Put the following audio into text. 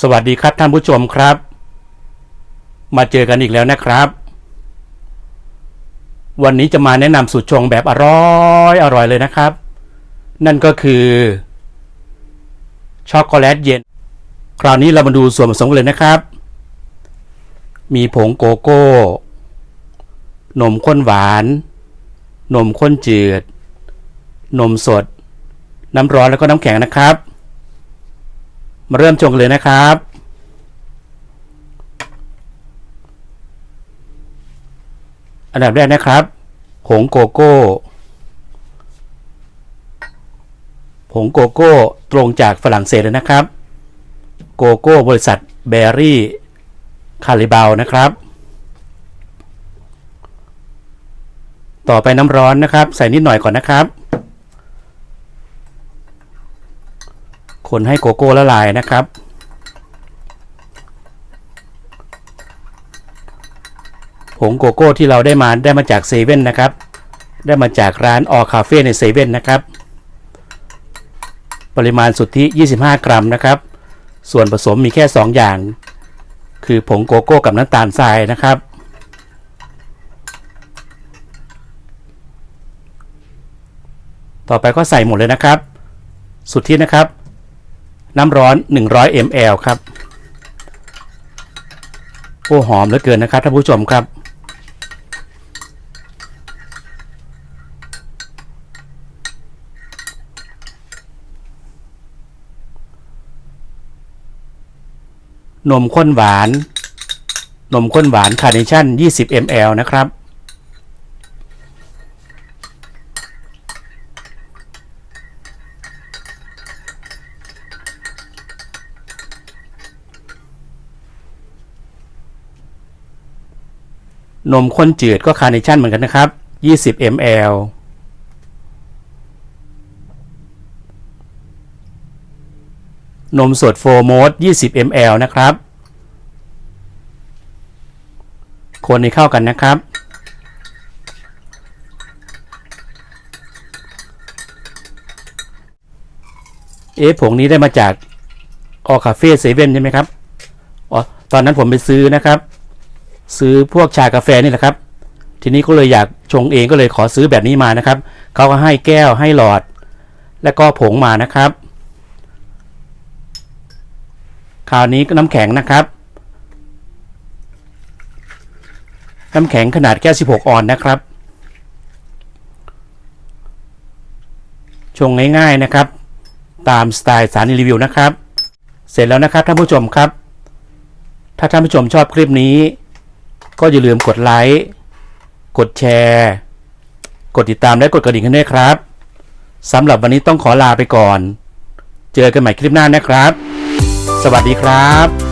สวัสดีครับท่านผู้ชมครับ มาเจอกันอีกแล้วนะครับ วันนี้จะมาแนะนำสูตรชงแบบอร่อยอร่อยเลยนะครับ นั่นก็คือช็อกโกแลตเย็น คราวนี้เรามาดูส่วนผสมเลยนะครับ มีผงโกโก้ นมข้นหวาน นมข้นจืด นมสด น้ำร้อนแล้วก็น้ำแข็งนะครับ มาเริ่มชงเลยนะครับ อันดับแรกนะครับ ผงโกโก้ ผงโกโก้ตรงจากฝรั่งเศสเลยนะครับ โกโก้บริษัทเบอรี่คาริบาวนะครับ ต่อไปน้ำร้อนนะครับ ใส่นิดหน่อยก่อนนะครับ คนให้โกโก้ละลายนะครับ ผงโกโก้ที่เราได้มาได้มาจากเซเว่นนะครับ ได้มาจากร้านออคาเฟ่ในเซเว่นนะครับ ปริมาณสุทธิ 25 กรัมนะครับ ส่วนผสมมีแค่ 2 อย่าง คือผงโกโก้กับน้ำตาลทรายนะครับต่อไปก็ใส่หมดเลยนะครับ สุทธินะครับ น้ำร้อน 100 ml ครับโอ้หอมเหลือเกินนะครับท่านผู้ชมครับ นมข้นหวาน นมข้นหวานคาร์เนชั่น 20 ml นะครับ นมข้นจืดก็คาร์เนชั่นเหมือนกันนะครับ 20 ml นมสดโฟร์โมส20 ml นะครับ คนให้เข้ากันนะครับ เอ๊ะผงนี้ได้มาจากออคาเฟ่เซเว่นใช่ไหมครับ อ๋อ ตอนนั้นผมไปซื้อนะครับ ซื้อพวกชากาแฟนี่แหละครับ ทีนี้ก็เลยอยากชงเองก็เลยขอซื้อแบบนี้มานะครับเขาก็ให้แก้วให้หลอด แล้วก็ผงมานะครับ คราวนี้ก็น้ำแข็งนะครับ น้ำแข็งขนาดแก้ว 16 ออนนะครับ ชงง่ายๆนะครับ ตามสไตล์สารรีวิวนะครับ เสร็จแล้วนะครับท่านผู้ชมครับ ถ้าท่านผู้ชมชอบคลิปนี้ ก็อย่าลืมกดไลค์ กดแชร์ กดติดตามและกดกระดิ่งให้ด้วยครับสำหรับวันนี้ต้องขอลาไปก่อน เจอกันใหม่คลิปหน้านะครับ สวัสดีครับ